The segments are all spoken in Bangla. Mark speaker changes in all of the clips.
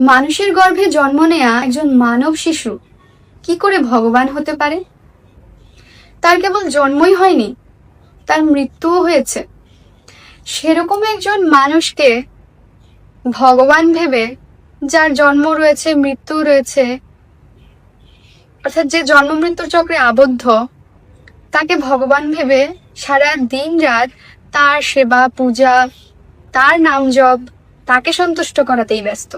Speaker 1: মানুষের গর্ভে জন্ম নেয়া একজন মানব শিশু কি করে ভগবান হতে পারে? তার কেবল জন্মই হয়নি, তার মৃত্যুও হয়েছে। সেরকম একজন মানুষকে ভগবান ভেবে যার জন্ম রয়েছে, মৃত্যু রয়েছে, অর্থাৎ যে জন্ম মৃত্যুর চক্রে আবদ্ধ, তাকে ভগবান ভেবে সারা দিন রাত তার সেবা, পূজা, তার নাম জপ, তাকে সন্তুষ্ট করাতেই ব্যস্ত।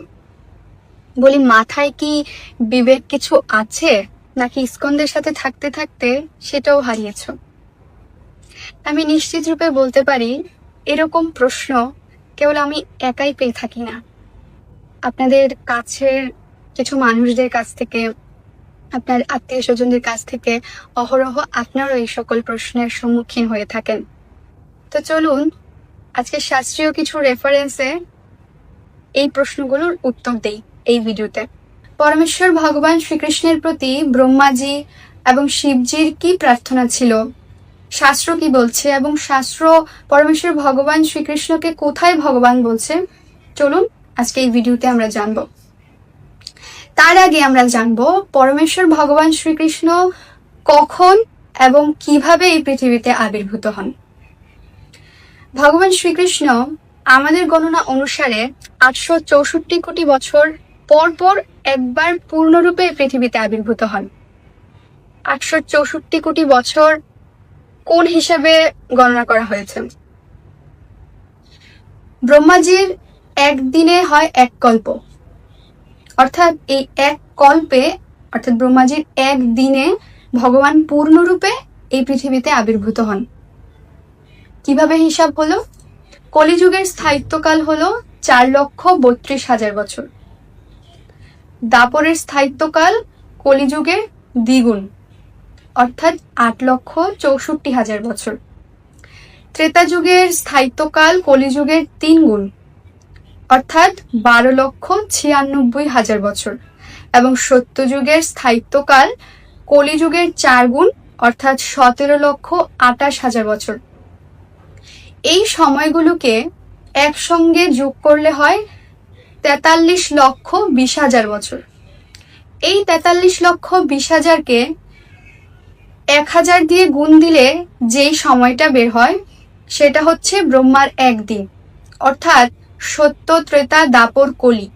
Speaker 1: বলি, মাথায় কি বিবেক কিছু আছে? নাকি ইস্কনদের সাথে থাকতে থাকতে সেটাও হারিয়েছ? আমি নিশ্চিত রূপে বলতে পারি, এরকম প্রশ্ন কেবল আমি একাই পেয়ে থাকি না। আপনাদের কাছের কিছু মানুষদের কাছ থেকে, আপনার আত্মীয় স্বজনদের কাছ থেকে অহরহ আপনারও এই সকল প্রশ্নের সম্মুখীন হয়ে থাকেন। তো চলুন, আজকে শাস্ত্রীয় কিছু রেফারেন্সে এই প্রশ্নগুলোর উত্তর দেই। এই ভিডিওতে। পরমেশ্বর ভগবান শ্রীকৃষ্ণের প্রতি ব্রহ্মাজি এবং শিবজির কি প্রার্থনা ছিল? শাস্ত্র কি বলছে এবং শাস্ত্র পরমেশ্বর ভগবান শ্রীকৃষ্ণকে কোথায় ভগবান বলছে? চলুন আজকে এই ভিডিওতে আমরা জানব। তার আগে আমরা জানব পরমেশ্বর ভগবান শ্রীকৃষ্ণ কখন এবং কীভাবে এই পৃথিবীতে আবির্ভূত হন। ভগবান শ্রীকৃষ্ণ আমাদের গণনা অনুসারে আটশো চৌষট্টি কোটি বছর পর পর একবার পূর্ণরূপে পৃথিবীতে আবির্ভূত হন। আটশো চৌষট্টি কোটি বছর কোন হিসাবে গণনা করা হয়েছে? ব্রহ্মাজির একদিনে হয় এক কল্প। অর্থাৎ এই এক কল্পে, অর্থাৎ ব্রহ্মাজির একদিনে ভগবান পূর্ণরূপে এই পৃথিবীতে আবির্ভূত হন। কীভাবে হিসাব হলো? কলিযুগের স্থায়িত্বকাল হলো চার লক্ষ বত্রিশ হাজার বছর। দাপরের স্থায়িত্বকাল কলিযুগের দ্বিগুণ, অর্থাৎ আট লক্ষ চৌষট্টি হাজার বছর। ত্রেতা যুগের স্থায়িত্বকাল কলিযুগের তিন গুণ অর্থাৎ বারো লক্ষ ছিয়ানব্বই হাজার বছর। এবং সত্যযুগের স্থায়িত্বকাল কলিযুগের চার গুণ অর্থাৎ সতেরো লক্ষ আটাশ হাজার বছর। এই সময়গুলোকে একসঙ্গে যোগ করলে হয় তেতাল্লিশ লক্ষ বিশ হাজার বছর। এই তেতাল্লিশ লক্ষ বিশ হাজারকে এক হাজার দিয়ে গুণ দিলে যেই সময়টা বের হয়, সেটা হচ্ছে ব্রহ্মার একদিন। অর্থাৎ সত্য ত্রেতা দাপর কলি।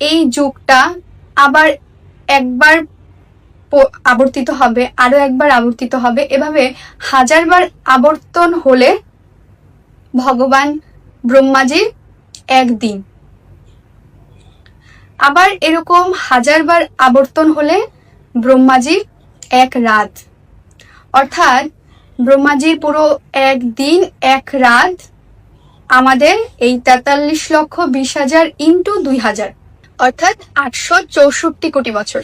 Speaker 1: এই যুগটা আবার একবার আবর্তিত হবে আরও একবার আবর্তিত হবে। এভাবে হাজারবার আবর্তন হলে ভগবান ব্রহ্মাজির একদিন। আবার এরকম হাজারবার আবর্তন হলে ব্রহ্মাজির এক রাত। অর্থাৎ ব্রহ্মাজির পুরো এক দিন এক রাত আমাদের এই তেতাল্লিশ লক্ষ বিশ হাজার ইন্টু দুই হাজার, অর্থাৎ আটশো চৌষট্টি কোটি বছর।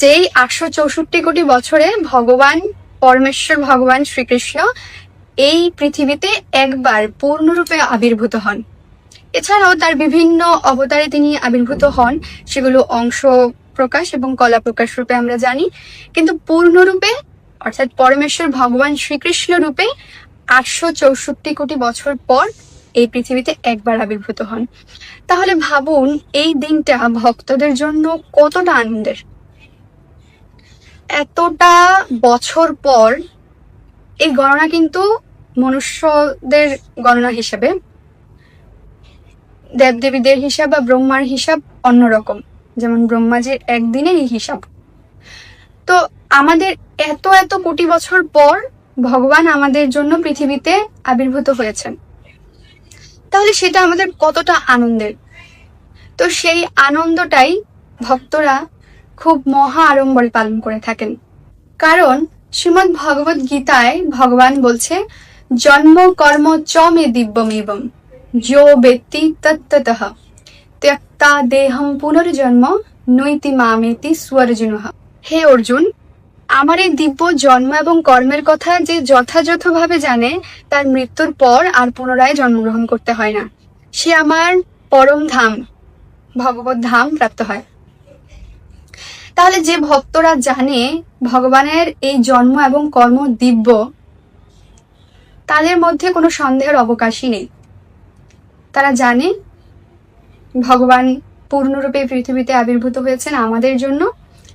Speaker 1: যেই আটশো চৌষট্টি কোটি বছরে ভগবান পরমেশ্বর, ভগবান শ্রীকৃষ্ণ এই পৃথিবীতে একবার পূর্ণরূপে আবির্ভূত হন। এছাড়াও তার বিভিন্ন অবতারে তিনি আবির্ভূত হন। সেগুলো অংশ প্রকাশ এবং কলা প্রকাশ রূপে আমরা জানি। কিন্তু পূর্ণরূপে, অর্থাৎ পরমেশ্বর ভগবান শ্রীকৃষ্ণ রূপে আটশো চৌষট্টি কোটি বছর পর এই পৃথিবীতে একবার আবির্ভূত হন। তাহলে ভাবুন, এই দিনটা ভক্তদের জন্য কতটা আনন্দের? এতটা বছর পর এই গণনা কিন্তু মনুষ্যদের গণনা হিসেবে দেবদেবীদের হিসাব বা ব্রহ্মার হিসাব অন্যরকম। যেমন ব্রহ্মাজির একদিনেরই হিসাব। তো আমাদের এত এত কোটি বছর পর ভগবান আমাদের জন্য পৃথিবীতে আবির্ভূত হয়েছেন। তাহলে সেটা আমাদের কতটা আনন্দের? তো সেই আনন্দটাই ভক্তরা খুব মহা আড়ম্বরে পালন করে থাকেন। কারণ শ্রীমদ্ ভগবত গীতায় ভগবান বলছে, জন্ম কর্ম চ মে দিব্যমেবম। যো ব্যক্তি তত্ত্বতঃ ত্যক্তা দেহম পুনর্জন্ম নৈতি মামেতি স্বর্জুন হে অর্জুন আমার এই দিব্য জন্ম এবং কর্মের কথা যে যথাযথভাবে জানে, তার মৃত্যুর পর আর পুনরায় জন্মগ্রহণ করতে হয় না। সে আমার পরম ধাম, ভগবত ধাম প্রাপ্ত হয়। তাহলে যে ভক্তরা জানে ভগবানের এই জন্ম এবং কর্ম দিব্য, তাদের মধ্যে কোনো সন্দেহের অবকাশই নেই। তারা জানে ভগবান পূর্ণরূপে পৃথিবীতে আবির্ভূত হয়েছেন আমাদের জন্য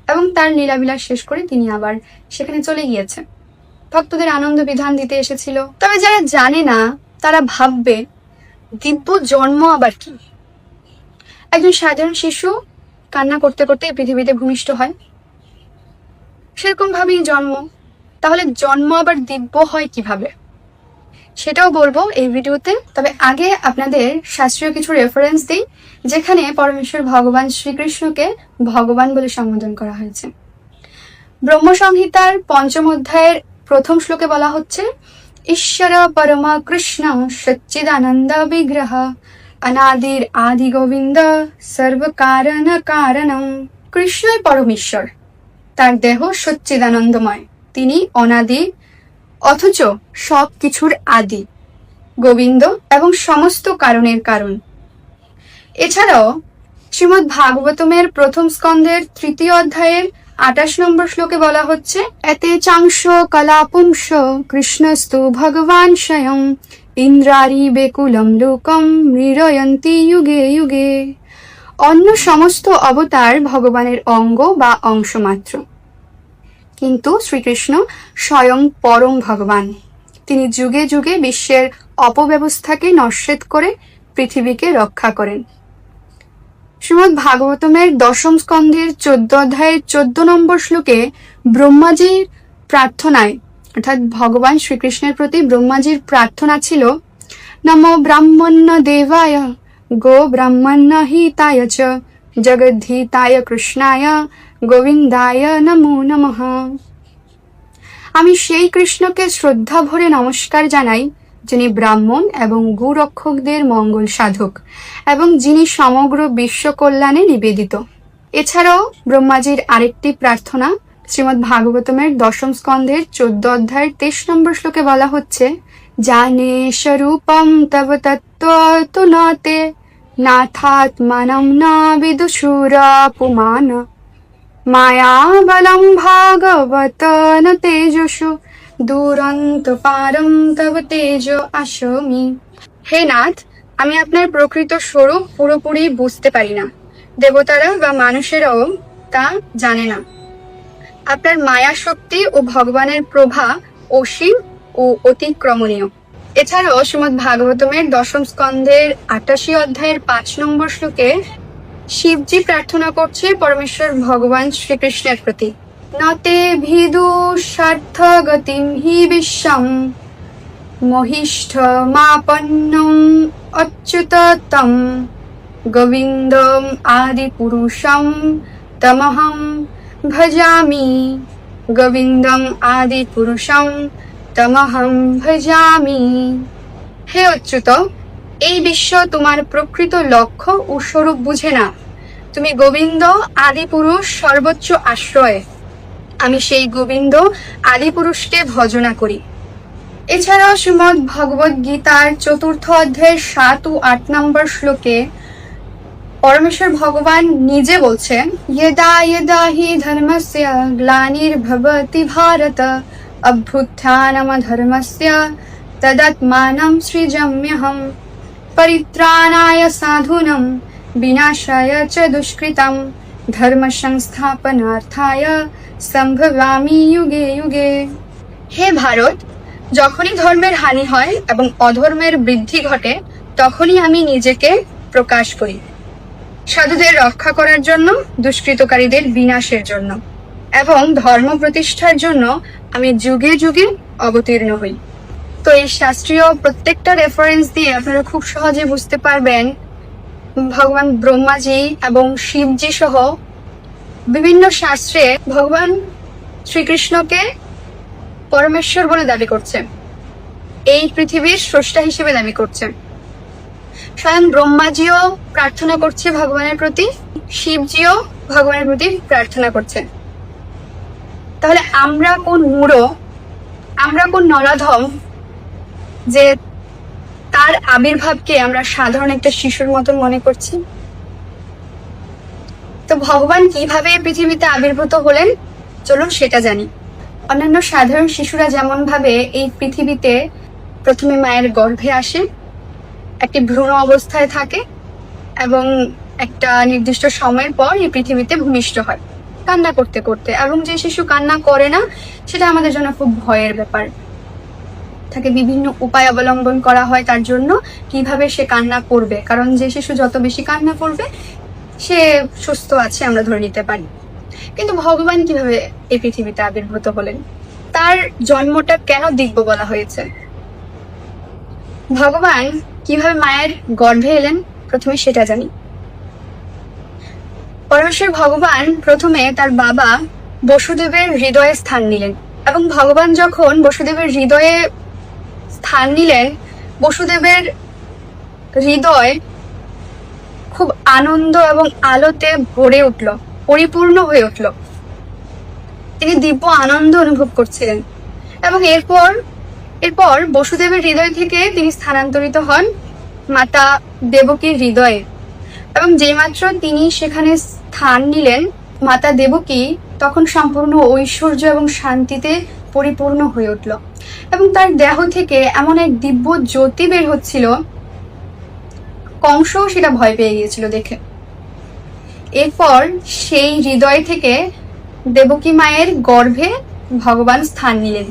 Speaker 1: এবং তার লীলাবিলাস শেষ করে তিনি আবার সেখানে চলে গিয়েছে ভক্তদের আনন্দ বিধান দিতে এসেছিল। তবে যারা জানে না, তারা ভাববে, দিব্য জন্ম আবার কি? একজন সাধারণ শিশু কান্না করতে করতে পৃথিবীতে ভূমিষ্ঠ হয়। সেরকম ভাবেই জন্ম। তাহলে জন্ম আবার দিব্য হয় কীভাবে? সেটাও বলব এই ভিডিওতে। তবে আগে আপনাদের শাস্ত্রীয় কিছু রেফারেন্স দিই, যেখানে পরমেশ্বর ভগবান শ্রীকৃষ্ণকে ভগবান বলে সম্বোধন করা হয়েছে। ব্রহ্ম সংহিতার পঞ্চম অধ্যায়ের প্রথম শ্লোকে বলা হচ্ছে, ঈশ্বর পরমা কৃষ্ণ সচ্চিদানন্দ বিগ্রহ, অনাদির আদি গোবিন্দ সর্ব কারণ কৃষ্ণই পরমেশ্বর তার দেহ সচ্চিদানন্দময়। তিনি অনাদি অথচ সব কিছুর আদি, গোবিন্দ এবং সমস্ত কারণের কারণ। এছাড়াও শ্রীমৎ ভাগবতমের প্রথম স্কন্ধের তৃতীয় অধ্যায়ের আঠাশ নম্বর শ্লোকে বলা হচ্ছে, এতে চাংশ কলাপুংস কৃষ্ণস্তু ভগবান স্বয়ং ইন্দ্রারি বেকুলম লোকম মৃরয়ন্তি যুগে যুগে। অন্য সমস্ত অবতার ভগবানের অঙ্গ বা অংশ মাত্র কিন্তু শ্রীকৃষ্ণ স্বয়ং পরম ভগবান। তিনি যুগে যুগে বিশ্বের অপব্যবস্থাকে নস্যেদ করে পৃথিবীকে রক্ষা করেন। শ্রীমদ ভাগবতমের দশম স্কন্ধের চোদ্দ অধ্যায়ের চোদ্দ নম্বর শ্লোকে ব্রহ্মাজির প্রার্থনায়, অর্থাৎ ভগবান শ্রীকৃষ্ণের প্রতি ব্রহ্মাজির প্রার্থনা ছিল, নম ব্রাহ্মণ্য দেবায়, গো ব্রাহ্মণ্য হিতায় চ, জগদ্ধিতায় কৃষ্ণায় গোবিন্দায় নমো নমঃ। আমি সেই কৃষ্ণকে শ্রদ্ধা ভরে নমস্কার জানাই, যিনি ব্রাহ্মণ এবং গুরক্ষকদের মঙ্গল সাধক এবং যিনি সমগ্র বিশ্ব কল্যাণে নিবেদিত। এছাড়াও ব্রহ্মাজির আরেকটি প্রার্থনা শ্রীমৎ ভাগবতমের দশম স্কন্ধের চোদ্দ অধ্যায়ের তেইশ নম্বর শ্লোকে বলা হচ্ছে, জানে স্বরূপম তব তত্ত্ব নাতে নাথাত্মানম না বিদুষুরা ভাগবত ন তেজসু দুরন্ত পারম তব তেজ আসমি হে নাথ আমি আপনার প্রকৃত স্বরূপ পুরোপুরি বুঝতে পারি না। দেবতারা বা মানুষেরাও তা জানে না। আপনার মায়া শক্তি ও ভগবানের প্রভা অসীম ও অতিক্রমণীয়। এছাড়াও শ্রীমদ ভাগবতমের দশম স্কন্ধের আটাশি অধ্যায়ের পাঁচ নম্বর শ্লোকে শিবজি প্রার্থনা করছে পরমেশ্বর ভগবান শ্রীকৃষ্ণের প্রতি। নতে ভিদু স্বার্থ গতিম হি বিশ্বম মহিষ্ঠ মাপন্নম অচ্যুততম গোবিন্দম আদি পুরুষম তমহম ভজামি, গোবিন্দম আদি পুরুষম তমহম ভজামি। হে অচ্যুত, এই বিশ্ব তোমার প্রকৃত লক্ষ্য ও স্বরূপ বুঝে না তুমি গোবিন্দ আদিপুরুষ সর্বোচ্চ আশ্রয়। আমি সেই গোবিন্দ আদিপুরুষকে ভজনা করি। এছাড়াও শ্রীমদ ভগবত গীতার চতুর্থ অধ্যায়ের সাত ও আট নম্বর শ্লোকে পরমেশ্বর ভগবান নিজে বলছেন, ইয়েদা ইয়েদা হি ধর্মস্য, গ্লানির ভবতি ভারত, অভ্যুত্থানম ধর্মস্য, তদাত্মানম সৃজম্যহম, পরিত্রাণায় সাধুনম विनाशाय च दुष्कृतं ধর্মসংস্থাপনার্থায় সম্ভবামি যুগে যুগে হে ভারত যখনই ধর্মের হানি হয় এবং অধর্মের বৃদ্ধি ঘটে তখনই আমি নিজেকে প্রকাশ করি সাধুদের রক্ষা করার জন্য দুষ্কৃতকারীদের বিনাশের জন্য এবং ধর্ম প্রতিষ্ঠার জন্য আমি যুগে যুগে অবতীর্ণ হই তো এই শাস্ত্রীয় প্রত্যেকটা রেফারেন্স দিয়ে আপনারা খুব সহজে বুঝতে পারবেন ভগবান ব্রহ্মাজি এবং শিবজি সহ বিভিন্ন শাস্ত্রে ভগবান শ্রীকৃষ্ণকে পরমেশ্বর বলে দাবি করছে। এই পৃথিবীর স্রষ্টা হিসেবে দাবি করছে। স্বয়ং ব্রহ্মাজিও প্রার্থনা করছে ভগবানের প্রতি, শিবজিও ভগবানের প্রতি প্রার্থনা করছে। তাহলে আমরা কোন মূঢ়, আমরা কোন নরাধম যে তার আবির্ভাবকে আমরা সাধারণ একটা শিশুর মতন মনে করছি। তো ভগবান কীভাবে পৃথিবীতে আবির্ভূত হলেন, চলুন সেটা জানি। অন্যান্য সাধারণ শিশুরা যেমন ভাবে এই পৃথিবীতে প্রথমে মায়ের গর্ভে আসে, একটি ভ্রূণ অবস্থায় থাকে এবং একটা নির্দিষ্ট সময়ের পর এই পৃথিবীতে ভূমিষ্ঠ হয়, কান্না করতে করতে। এবং যে শিশু কান্না করে না, সেটা আমাদের জন্য খুব ভয়ের ব্যাপার। তাকে বিভিন্ন উপায় অবলম্বন করা হয় তার জন্য, কীভাবে সে কান্না করবে। কারণ যে শিশু যত বেশি কান্না করবে, সে সুস্থ আছে আমরা ধরে নিতে পারি। কিন্তু ভগবান কীভাবে এই পৃথিবীতে আবির্ভূত হলেন? তার জন্মটা কেন দিব্য বলা হয়েছে? ভগবান কীভাবে মায়ের গর্ভে এলেন, প্রথমে সেটা জানি। পরমেশ্বর ভগবান প্রথমে তার বাবা বসুদেবের হৃদয়ে স্থান নিলেন এবং ভগবান যখন বসুদেবের হৃদয়ে স্থান নিলেন বসুদেবের হৃদয় খুব আনন্দ এবং আলোতে ভরে উঠল, পরিপূর্ণ হয়ে উঠল। তিনি দিব্য আনন্দ অনুভব করছিলেন এবং এরপর এরপর বসুদেবের হৃদয় থেকে তিনি স্থানান্তরিত হন মাতা দেবকীর হৃদয়ে এবং যেইমাত্র তিনি সেখানে স্থান নিলেন মাতা দেবকী, তখন সম্পূর্ণ ঐশ্বর্য এবং শান্তিতে পরিপূর্ণ হয়ে উঠল। এবং তার দেহ থেকে এমন এক দিব্য জ্যোতি বের হচ্ছিল। কংসও সেটা ভয় পেয়ে গিয়েছিল দেখে। এরপর সেই হৃদয় থেকে দেবকী মায়ের গর্ভে ভগবান স্থান নিলেন।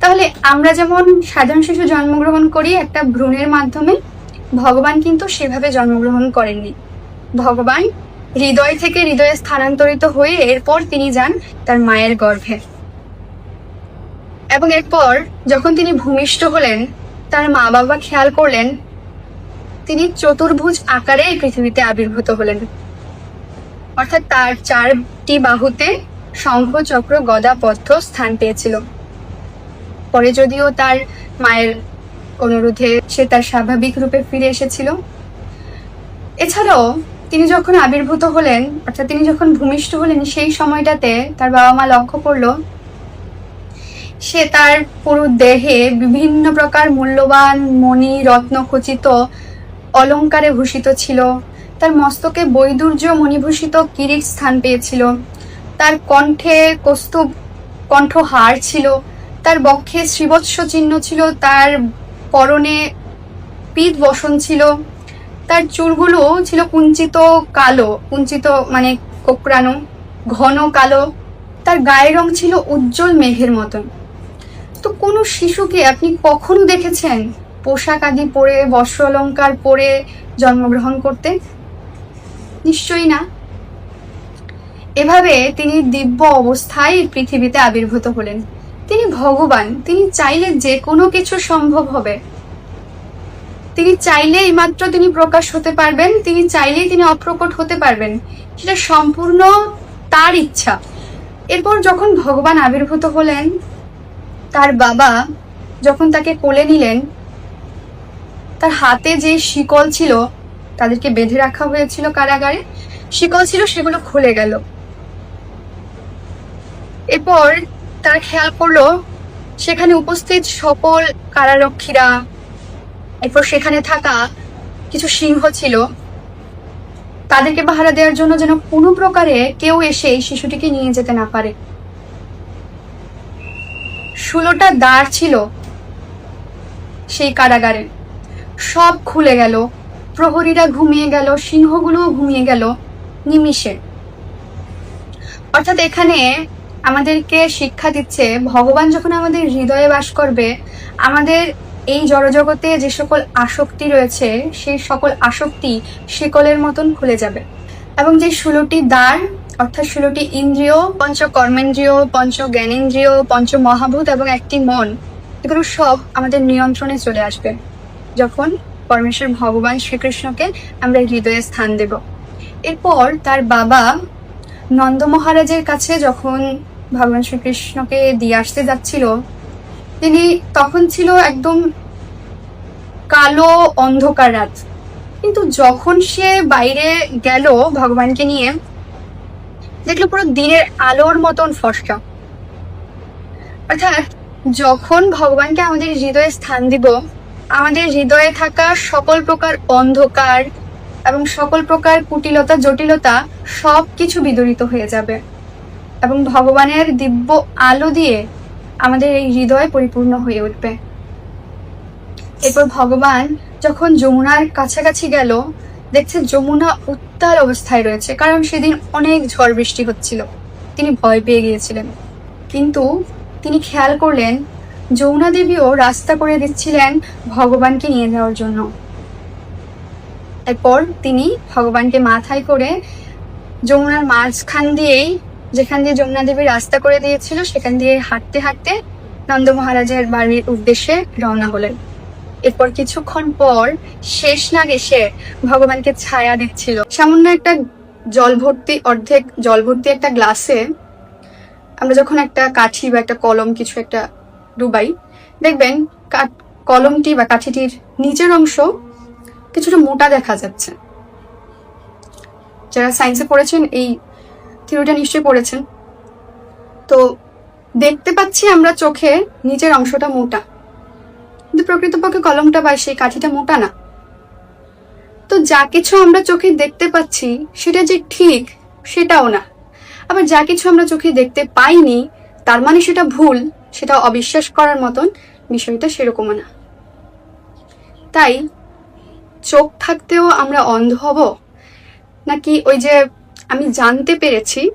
Speaker 1: তাহলে আমরা যেমন সাধারণ শিশু জন্মগ্রহণ করি, একটা ভ্রূণের মাধ্যমে, ভগবান কিন্তু সেভাবে জন্মগ্রহণ করেননি। ভগবান হৃদয় থেকে হৃদয়ে স্থানান্তরিত হয়ে এরপর তিনি যান তার মায়ের গর্ভে। এবং এরপর যখন তিনি ভূমিষ্ঠ হলেন, তার মা বাবা খেয়াল করলেন, তিনি চতুর্ভুজ আকারে পৃথিবীতে আবির্ভূত হলেন। অর্থাৎ তার চারটি বাহুতে শঙ্খ চক্র গদা পদ্ম স্থান পেয়েছিল। পরে যদিও তার মায়ের অনুরোধে সে তার স্বাভাবিক রূপে ফিরে এসেছিল। এছাড়াও তিনি যখন আবির্ভূত হলেন, অর্থাৎ তিনি যখন ভূমিষ্ঠ হলেন, সেই সময়টাতে তার বাবা মা লক্ষ্য করল সে তার পুরো দেহে বিভিন্ন প্রকার মূল্যবান মণি রত্ন খচিত অলংকারে ভূষিত ছিল। তার মস্তকে বৈদুর্য মণিভূষিত কিরিট স্থান পেয়েছিল। তার কণ্ঠে কস্তুভ কণ্ঠহার ছিল। তার বক্ষে শ্রীবৎস চিহ্ন ছিল। তার পরনে পিত বসন ছিল। তার চুলগুলো ছিল কুঞ্চিত কালো, কুঞ্চিত মানে কোকড়ানো, ঘন কালো। তার গায়ের রং ছিল উজ্জ্বল মেঘের মতন। তো কোনো শিশুকে আপনি কখনো দেখেছেন? পোশাক আদি পরে, বস্ত্র অলঙ্কার পরে জন্মগ্রহণ করতে? নিশ্চয়ই না। এভাবে তিনি দিব্য অবস্থায় পৃথিবীতে আবির্ভূত হলেন। তিনি ভগবান, তিনি চাইলে যে কোনো কিছু সম্ভব হবে। তিনি চাইলে মাত্র তিনি প্রকাশ হতে পারবেন, তিনি চাইলেই তিনি অপ্রকট হতে পারবেন। সেটা সম্পূর্ণ তার ইচ্ছা। এরপর যখন ভগবান আবির্ভূত হলেন তার বাবা যখন তাকে কোলে নিলেন, তার হাতে যে শিকল ছিল, তাদেরকে বেঁধে রাখা হয়েছিল কারাগারে, শিকল ছিল, সেগুলো খুলে গেল। এরপর তার খেয়াল করল সেখানে উপস্থিত সকল কারারক্ষীরা, এরপর সেখানে থাকা কিছু সিংহ ছিল। তাদেরকে পাহারা দেওয়ার জন্য যেন কোনো প্রকারে কেউ এসে এই শিশুটিকে নিয়ে যেতে না পারে। ষোলোটা দ্বার ছিল সেই কারাগারে। সব খুলে গেল। প্রহরীরা ঘুমিয়ে গেল, সিংহগুলোও ঘুমিয়ে গেল নিমিষে। অর্থাৎ এখানে আমাদেরকে শিক্ষা দিচ্ছে, ভগবান যখন আমাদের হৃদয়ে বাস করবে, আমাদের এই জড়জগতে যে সকল আসক্তি রয়েছে, সেই সকল আসক্তি শিকলের মতন খুলে যাবে। এবং যে ষোলোটি দ্বার অর্থাৎ ষোলোটি ইন্দ্রিয় পঞ্চ কর্মেন্দ্রিয় পঞ্চ জ্ঞানেন্দ্রিয় পঞ্চ মহাভূত এবং একটি মন, এগুলো সব আমাদের নিয়ন্ত্রণে চলে আসবে যখন পরমেশ্বর ভগবান শ্রীকৃষ্ণকে আমরা হৃদয়ে স্থান দেব। এরপর তার বাবা নন্দ মহারাজের কাছে যখন ভগবান শ্রীকৃষ্ণকে দিয়ে আসতে যাচ্ছিল, তিনি তখন ছিল একদম কালো অন্ধকার রাত। কিন্তু যখন সে বাইরে গেল ভগবানকে নিয়ে দেখল পুরো দিনের আলোর মতন ফসকা। অর্থাৎ যখন ভগবানকে আমাদের হৃদয়ে স্থান দিব, আমাদের হৃদয়ে থাকা সকল প্রকার অন্ধকার এবং সকল প্রকার কুটিলতা, জটিলতা সব কিছু বিদরিত হয়ে যাবে এবং ভগবানের দিব্য আলো দিয়ে আমাদের এই হৃদয় পরিপূর্ণ হয়ে উঠবে। এরপর ভগবান যখন যমুনার কাছাকাছি গেল দেখছে যমুনা উত্তাল অবস্থায় রয়েছে, কারণ সেদিন অনেক ঝড় বৃষ্টি হচ্ছিল। তিনি ভয় পেয়ে গিয়েছিলেন। কিন্তু তিনি খেয়াল করলেন, যমুনা দেবীও রাস্তা করে দিচ্ছিলেন ভগবানকে নিয়ে যাওয়ার জন্য। এরপর তিনি ভগবানকে মাথায় করে যমুনার মাঝখান দিয়েই, যেখান দিয়ে যমুনা দেবী রাস্তা করে দিয়েছিল, সেখান দিয়ে হাঁটতে হাঁটতে নন্দ মহারাজের বাড়ির উদ্দেশ্যে রওনা হলেন। এরপর কিছুক্ষণ পর শেষ নাগ এসে ভগবানকে ছায়া দিচ্ছিল সামান্য একটা জল ভর্তি, অর্ধেক জল ভর্তি একটা গ্লাসে আমরা যখন একটা কাঠি বা একটা কলম কিছু একটা ডুবাই, দেখবেন কলমটি বা কাঠিটির নিচের অংশ কিছুটা মোটা দেখা যাচ্ছে। যারা সায়েন্সে পড়েছেন, এই থিওরিটা নিশ্চয়ই পড়েছেন। তো দেখতে পাচ্ছি আমরা চোখে নিচের অংশটা মোটা। প্রকৃতপক্ষে কলমটা বা সেই কাঠিটা মোটা না। তো যা কিছু আমরা চোখে দেখতে পাচ্ছি, সেটা যে ঠিক, সেটাও না। আবার যা কিছু আমরা চোখে দেখতে পাইনি, তার মানে সেটা ভুল, সেটা অবিশ্বাস করার মতন বিষয়টা সেরকমও না। তাই চোখ থাকতেও আমরা অন্ধ হব? নাকি ওই যে আমি জানতে পেরেছি,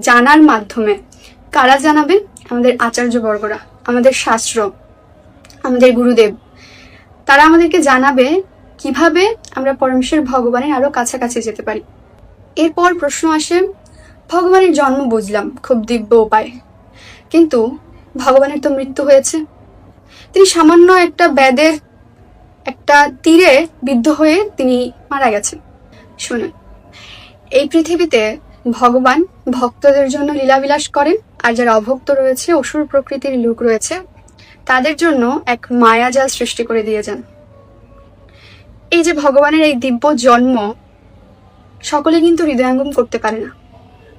Speaker 1: জানার মাধ্যমে কারা জানাবেন? আমাদের আচার্য বর্গরা, আমাদের শাস্ত্র। আমাদের গুরুদেব। তারা আমাদেরকে জানাবে কীভাবে আমরা পরমেশ্বর ভগবানের আরও কাছাকাছি যেতে পারি। এরপর প্রশ্ন আসে, ভগবানের জন্ম বুঝলাম, খুব দিব্য উপায়। কিন্তু ভগবানের তো মৃত্যু হয়েছে। তিনি সামান্য একটা ব্যাদের একটা তীরে বিদ্ধ হয়ে তিনি মারা গেছেন। শুনুন, এই পৃথিবীতে ভগবান ভক্তদের জন্য লীলাবিলাস করেন, আর যারা অভক্ত রয়েছে, অসুর প্রকৃতির লোক রয়েছে তাদের জন্য এক মায়াজাল সৃষ্টি করে দিয়ে যান এই যে ভগবানের এই দিব্য জন্ম, সকলে কিন্তু হৃদয়ঙ্গম করতে পারে না।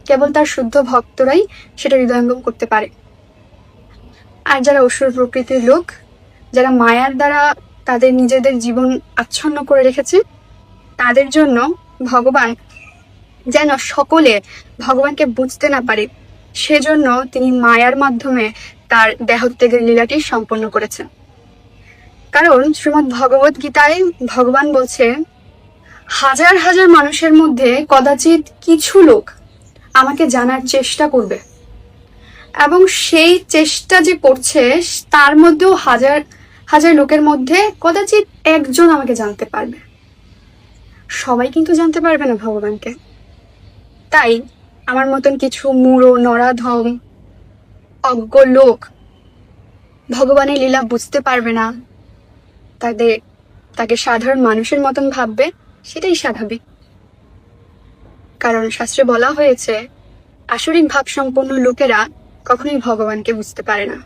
Speaker 1: কেবল তার শুদ্ধ ভক্তরাই সেটা হৃদয়ঙ্গম করতে পারে। আর যারা অসুর প্রকৃতির লোক, যারা মায়ার দ্বারা তাদের নিজেদের জীবন আচ্ছন্ন করে রেখেছে, তাদের জন্য ভগবান যেন সকলে ভগবানকে বুঝতে না পারে, সেজন্য তিনি মায়ার মাধ্যমে তার দেহত্যাগের লীলাটি সম্পন্ন করেছেন কারণ শ্রীমৎ ভগবত গীতায় ভগবান বলছে, হাজার হাজার মানুষের মধ্যে কদাচিৎ কিছু লোক আমাকে জানার চেষ্টা করবে। এবং সেই চেষ্টা যে করছে, তার মধ্যেও হাজার হাজার লোকের মধ্যে কদাচিৎ একজন আমাকে জানতে পারবে। সবাই কিন্তু জানতে পারবে না ভগবানকে। তাই আমার মতন কিছু মুড়ো নরাধম অজ্ঞ লোক। ভগবানের লীলা বুঝতে পারবে না। তাদের, তাকে সাধারণ মানুষের মতন ভাববে, সেটাই স্বাভাবিক। কারণ শাস্ত্রে বলা হয়েছে, আসরিক ভাব সম্পন্ন লোকেরা কখনোই ভগবানকে বুঝতে পারে না।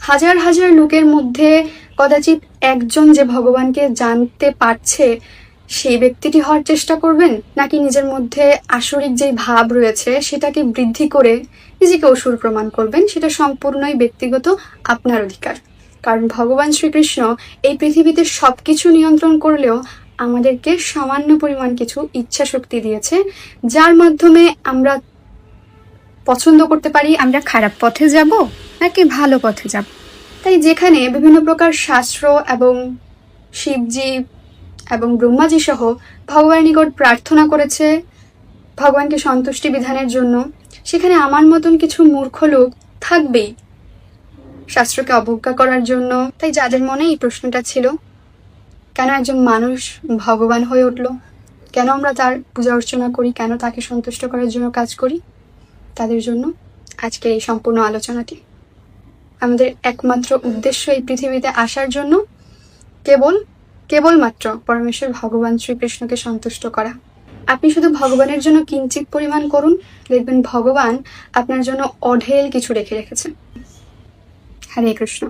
Speaker 1: হাজার হাজার লোকের মধ্যে কদাচিৎ একজন যে ভগবানকে জানতে পারছে, সেই ব্যক্তিটি হওয়ার চেষ্টা করবেন? নাকি নিজের মধ্যে আসরিক যে ভাব রয়েছে, সেটাকে বৃদ্ধি করে নিজেকে অসুর প্রমাণ করবেন, সেটা সম্পূর্ণই ব্যক্তিগত আপনার অধিকার। কারণ ভগবান শ্রীকৃষ্ণ এই পৃথিবীতে সব কিছু নিয়ন্ত্রণ করলেও আমাদেরকে সামান্য পরিমাণ কিছু ইচ্ছা শক্তি দিয়েছে, যার মাধ্যমে আমরা পছন্দ করতে পারি, আমরা খারাপ পথে যাব নাকি ভালো পথে যাব। তাই যেখানে বিভিন্ন প্রকার শাস্ত্র এবং শিবজি এবং ব্রহ্মাজি সহ ভগবানের নিকট প্রার্থনা করেছে, ভগবানকে সন্তুষ্টি বিধানের জন্য সেখানে আমার মতন কিছু মূর্খ লোক থাকবেই। শাস্ত্রকে অবজ্ঞা করার জন্য। তাই যাদের মনে এই প্রশ্নটা ছিল, কেন একজন মানুষ ভগবান হয়ে উঠল? কেন আমরা তার পূজা অর্চনা করি? কেন তাকে সন্তুষ্ট করার জন্য কাজ করি? তাদের জন্য আজকের এই সম্পূর্ণ আলোচনাটি। আমাদের একমাত্র উদ্দেশ্য এই পৃথিবীতে আসার জন্য কেবল, কেবলমাত্র পরমেশ্বর ভগবান শ্রীকৃষ্ণকে সন্তুষ্ট করা। আপনি শুধু ভগবানের জন্য কিঞ্চিত পরিমাণ করুন, দেখবেন ভগবান আপনার জন্য অঢেল কিছু রেখে রেখেছেন। হরে কৃষ্ণ।